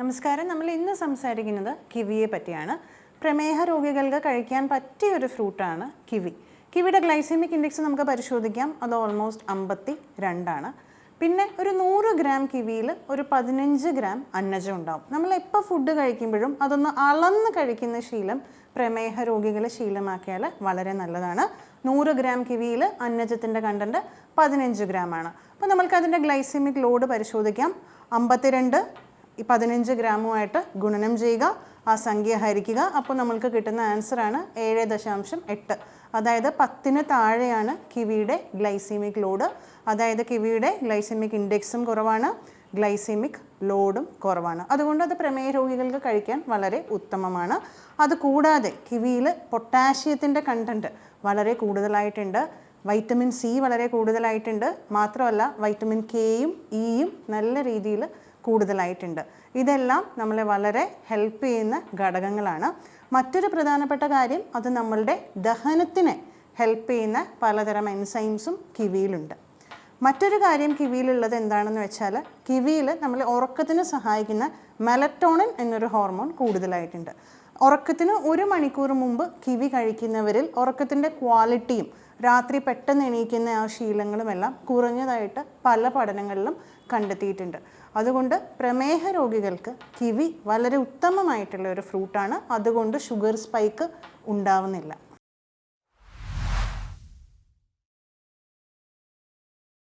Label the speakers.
Speaker 1: നമസ്കാരം. നമ്മൾ ഇന്ന് സംസാരിക്കുന്നത് കിവിയെ പറ്റിയാണ്. പ്രമേഹ രോഗികൾക്ക് കഴിക്കാൻ പറ്റിയ ഒരു ഫ്രൂട്ടാണ് കിവി. കിവിയുടെ ഗ്ലൈസമിക് ഇൻഡെക്സ് നമുക്ക് പരിശോധിക്കാം. അത് ഓൾമോസ്റ്റ് അമ്പത്തി രണ്ടാണ് പിന്നെ ഒരു നൂറ് ഗ്രാം കിവിയിൽ ഒരു പതിനഞ്ച് ഗ്രാം അന്നജം ഉണ്ടാവും. നമ്മൾ എപ്പോൾ ഫുഡ് കഴിക്കുമ്പോഴും അതൊന്ന് അളന്ന് കഴിക്കുന്ന ശീലം പ്രമേഹ രോഗികൾ ശീലമാക്കിയാൽ വളരെ നല്ലതാണ്. നൂറ് ഗ്രാം കിവിയിൽ അന്നജത്തിന്റെ കണ്ടന്റ് പതിനഞ്ച് ഗ്രാം ആണ് അപ്പോൾ നമ്മൾക്ക് അതിന്റെ ഗ്ലൈസമിക് ലോഡ് പരിശോധിക്കാം. അമ്പത്തിരണ്ട് ഈ പതിനഞ്ച് ഗ്രാമുമായിട്ട് ഗുണനം ചെയ്യുക ആ സംഖ്യ ഹരിക്കുക. അപ്പോൾ നമ്മൾക്ക് കിട്ടുന്ന ആൻസറാണ് ഏഴ് ദശാംശം എട്ട്. അതായത് പത്തിന് താഴെയാണ് കിവിയുടെ ഗ്ലൈസീമിക് ലോഡ് അതായത് കിവിയുടെ ഗ്ലൈസീമിക് ഇൻഡെക്സും കുറവാണ് ഗ്ലൈസീമിക് ലോഡും കുറവാണ്. അതുകൊണ്ട് അത് പ്രമേയ രോഗികൾക്ക് കഴിക്കാൻ വളരെ ഉത്തമമാണ്. അത് കൂടാതെ കിവിയിൽ പൊട്ടാഷ്യത്തിന്റെ കണ്ടന്റ് വളരെ കൂടുതലായിട്ടുണ്ട്. വൈറ്റമിൻ സി വളരെ കൂടുതലായിട്ടുണ്ട്. മാത്രമല്ല വൈറ്റമിൻ കെയും ഇയും നല്ല രീതിയിൽ കൂടുതലായിട്ടുണ്ട്. ഇതെല്ലാം നമ്മളെ വളരെ ഹെൽപ്പ് ചെയ്യുന്ന ഘടകങ്ങളാണ്. മറ്റൊരു പ്രധാനപ്പെട്ട കാര്യം അത് നമ്മളുടെ ദഹനത്തിന് ഹെൽപ്പ് ചെയ്യുന്ന പലതരം എൻസൈംസും കിവിയിലുണ്ട്. മറ്റൊരു കാര്യം കിവിയിലുള്ളത് എന്താണെന്ന് വെച്ചാൽ കിവിയിൽ നമ്മൾ ഉറക്കത്തിന് സഹായിക്കുന്ന മെലറ്റോണിൻ എന്നൊരു ഹോർമോൺ കൂടുതലായിട്ടുണ്ട്. ഉറക്കത്തിന് ഒരു മണിക്കൂർ മുമ്പ് കിവി കഴിക്കുന്നവരിൽ ഉറക്കത്തിന്റെ ക്വാളിറ്റിയും രാത്രി പെട്ടെന്ന് എണീക്കുന്ന ആ ശീലങ്ങളുമെല്ലാം കുറഞ്ഞതായിട്ട് പല പഠനങ്ങളിലും കണ്ടെത്തിയിട്ടുണ്ട്. അതുകൊണ്ട് പ്രമേഹ രോഗികൾക്ക് കിവി വളരെ ഉത്തമമായിട്ടുള്ള ഒരു ഫ്രൂട്ടാണ് അതുകൊണ്ട് ഷുഗർ സ്പൈക്ക് ഉണ്ടാവുന്നില്ല.